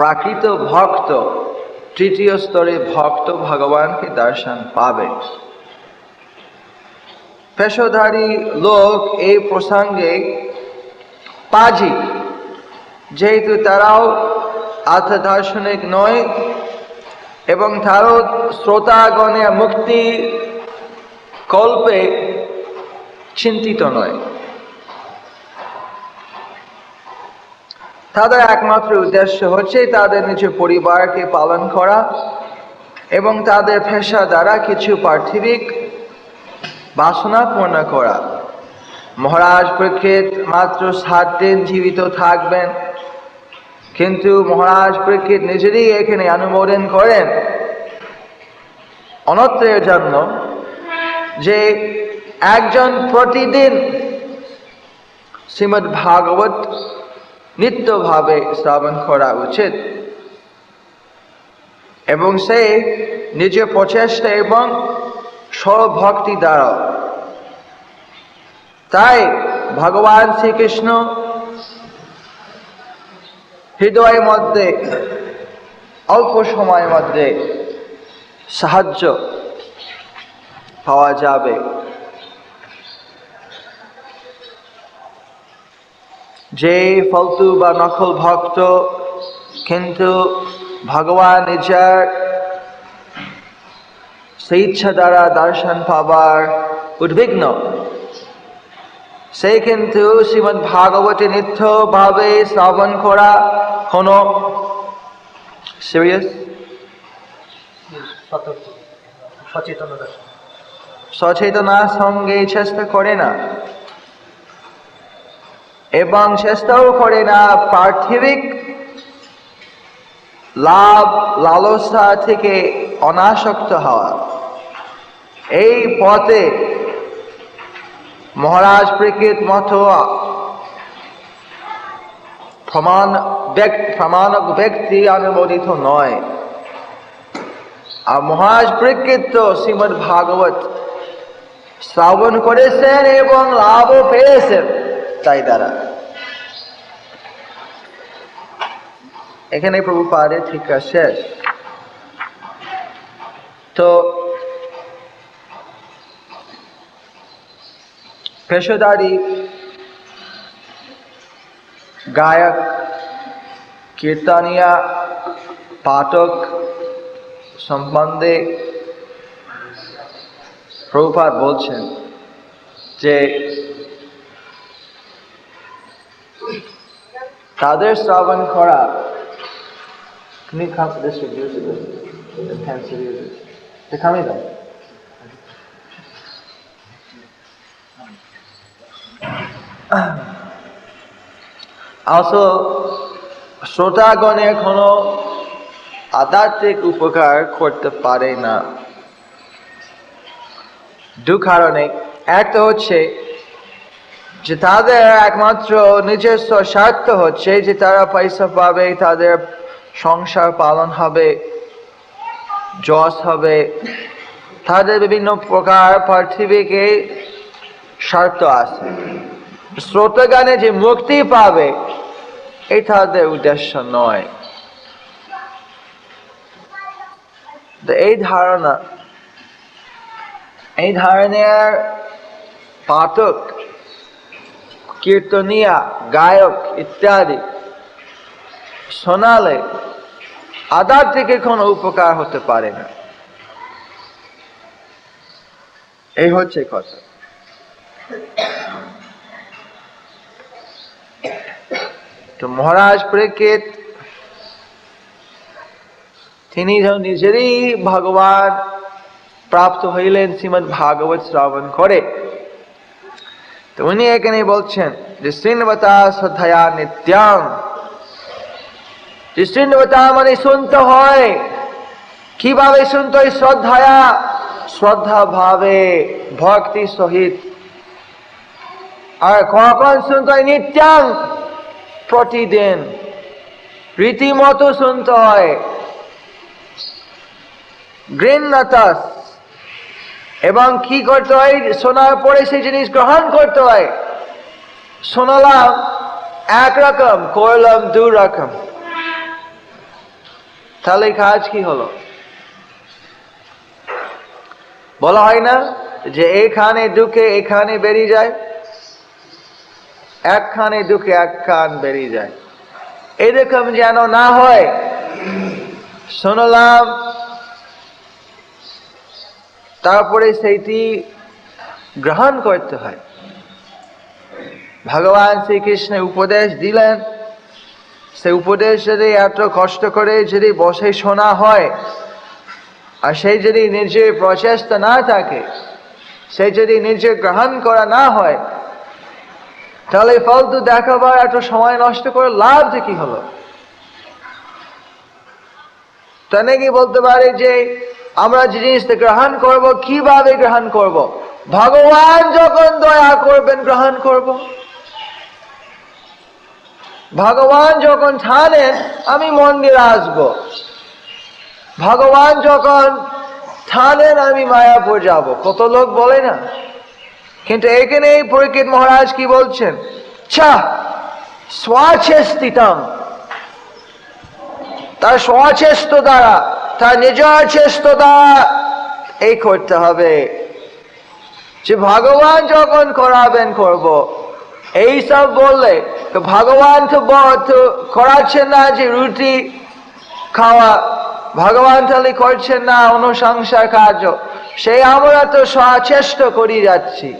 প্রাকৃত ভক্ত, তৃতীয় স্তরে ভক্ত ভগবানকে দর্শন পাবে। পেশধারী লোক এই প্রসঙ্গে পাজি, যেহেতু তারাও আত্মদার্শনিক নয় এবং তারও শ্রোতাগণে মুক্তি কল্পে চিন্তিত নয়। তাদের একমাত্র উদ্দেশ্য হচ্ছে তাদের নিজের পরিবারকে পালন করা এবং তাদের পেশা দ্বারা কিছু পার্থিবিক বাসনা পূর্ণ করা। মহারাজ পরীক্ষিত মাত্র সাত দিন জীবিত থাকবেন, কিন্তু মহারাজ পরীক্ষিত নিজেরই এখানে অনুমোদন করেন। অনত্রের জন্য যে একজন প্রতিদিন শ্রীমৎ ভাগবত নিত্যভাবে শ্রবণ করা উচিত। এবং সে নিজের প্রচেষ্টা এবং সর্বভক্তি দ্বারা তাই ভগবান শ্রীকৃষ্ণ হৃদয়ের মধ্যে অল্প সময়ের মধ্যে সাহায্য পাওয়া যাবে। যে ফলতু বা নকল ভক্ত কিন্তু ভগবান নিজের সেই ইচ্ছা দ্বারা দর্শন পাবার উদ্বিগ্ন। সে কিন্তু শ্রীমৎ ভাগবতী নিত্যভাবে শ্রবণ করা কোনো সিরিয়াস সচেতনতা। সচেতনার সঙ্গে চেষ্টা করে না। এবং চেষ্টাও করে না, পার্থিবিক লাভ, লালসা থেকে অনাসক্ত হওয়া। এই পথে মহারাজ প্রকৃত মতো প্রমাণ প্রমাণক ব্যক্তি অনুমোদিত নয়। আর মহারাজ প্রকৃত শ্রীমদ ভাগবত শ্রাবণ করেছেন এবং লাভও পেয়েছেন। তাই দ্বারা। এখানে প্রভু পারে ঠিক শেষ। তো পেশোদারি, গায়ক, কীর্তনিয়া, পাঠক সম্বন্ধে প্রভুপাত বলছেন যে তাদের শ্রাবণ করা আসো শ্রোতাগণে কোনো আধ্যাত্মিক উপকার করতে পারে না। দু কারণে। এত হচ্ছে যে তাদের একমাত্র নিজস্ব স্বার্থ হচ্ছে যে তারা পয়সা পাবে, তাদের সংসার পালন হবে, যশ হবে। তাদের বিভিন্ন প্রকার পার্থিবিকে স্বার্থ আছে। শ্রোতগানে যে মুক্তি পাবে, এই তাদের উদ্দেশ্য নয়। এই ধারণা, এই ধারণার পাঠক কীর্তনিয়া, গায়ক ইত্যাদি। শোনালে আদার থেকে কোনো উপকার হতে পারে না। এই হচ্ছে কথা। তো মহারাজ প্রেক্ষিত, তিনি যেন নিজেরই ভগবান প্রাপ্ত হইলেন, শ্রীমদ ভাগবত শ্রবণ করে। তো উনি এখানে বলছেন, যে শ্রীনবতা শ্রদ্ধায়া নিত্যাং। শ্রীনবতা মানে শুনতে হয়। কীভাবে শুনতে হয় শ্রদ্ধায়া? শ্রদ্ধা ভাবে ভক্তি সহিত। আর কখন শুনতে হয় নিত্যাং? প্রতিদিন। রীতিমতো শুনতে হয়। গৃহ্ণতাস এবং কি করতে হয়? শোনার পরে সেই জিনিস গ্রহণ করতে হয়। শোনালাম একরকম করলাম দু রকম। তাহলে কাজ কি হলো? বলা হয় না যে এখানে ঢুকে এখানে বেরিয়ে যায়, একখানে ঢুকে এক বেরিয়ে যায়। এরকম যেন না হয়। শুনলাম তারপরে সেইটি গ্রহণ করতে হয়। ভগবান শ্রীকৃষ্ণ উপদেশ দিলেন। সে উপদেশ যদি এত কষ্ট করে যদি বসে শোনা হয়, আর সেই যদি নিজের প্রচেষ্টা না থাকে, সে যদি নিজে গ্রহণ করা না হয়, তাহলে ফালতু দেখাবার এত সময় নষ্ট করে লাভ যে কি হলো? তো নাকি বলতে পারে যে আমরা যে জিনিসটা গ্রহণ করব, কীভাবে গ্রহণ করব? ভগবান যখন দয়া করবেন, গ্রহণ করব। ভগবান যখন থানেন আমি মন্দিরে আসব। ভগবান যখন থানেন আমি মায়াপুর যাব। কত লোক বলে না? কিন্তু এখানে এই পরীক্ষিত মহারাজ কি বলছেন? ছা, স্বচেষ্টিতম। তার স্বচেষ্ট দ্বারা তার নিজের চেষ্ট দ্বারা এই করতে হবে। যে ভগবান যখন করাবেন, করব। এই সব বললে ভগবান তো করাচ্ছেন না যে রুটি খাওয়া। ভগবান তাহলে করছেন না অনুসংসার কার্য। সেই আমরা তো সচেষ্ট করি যাচ্ছি।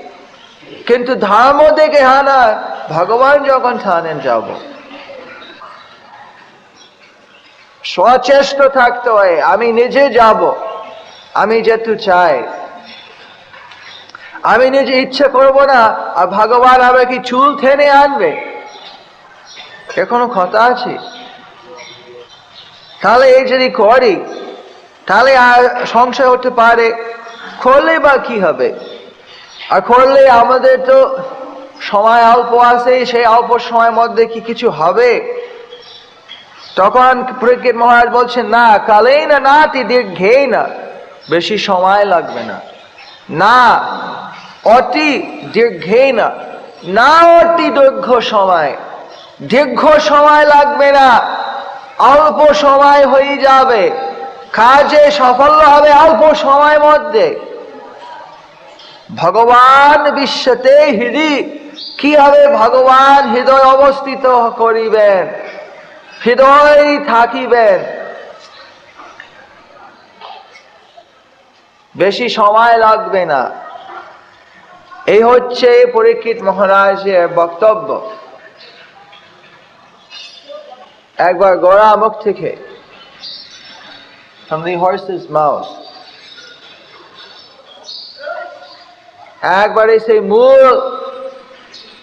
কিন্তু ধর্ম দেখে হ্যাঁ না ভগবান যখন থানেন যাব। সচেষ্ট থাকতে হয়। আমি নিজে যাব। আমি যেহেতু চাই। আমি নিজে ইচ্ছে করব না, আর ভগবান আবার কি চুল টেনে আনবে। এ কোনো কথা আছে। তাহলে এই যদি করি, তাহলে আর সংশয় হতে পারে। করলে বা কি হবে? আর করলে আমাদের তো সময় অল্প আছে, সেই অল্প সময়ের মধ্যে কি কিছু হবে? তখন পরীক্ষিত মহারাজ বলছেন, না কালেই না না তি দীর্ঘেই না, বেশি সময় লাগবে না। না, অতি দীর্ঘেই না না অতি দীর্ঘ সময় দীর্ঘ সময় লাগবে না, অল্প সময় হয়ে যাবে, কাজে সাফল্য হবে অল্প সময়ের মধ্যে। ভগবান বিশ্বতে হৃদি কি হবে ভগবান হৃদয় অবস্থিত করিবেন? হৃদয় থাকিবেন বেশি সময় লাগবে না। এই হচ্ছে পরীক্ষিত মহারাজের বক্তব্য। একবার গোড়া মুখ থেকে একবারে সেই মূল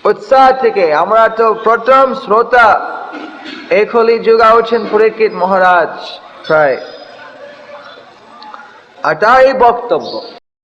উৎসাহ থেকে আমরা তো প্রথম শ্রোতা এখলি যুগা হচ্ছেন পুরেকিত মহারাজ প্রায় আর তাই বক্তব্য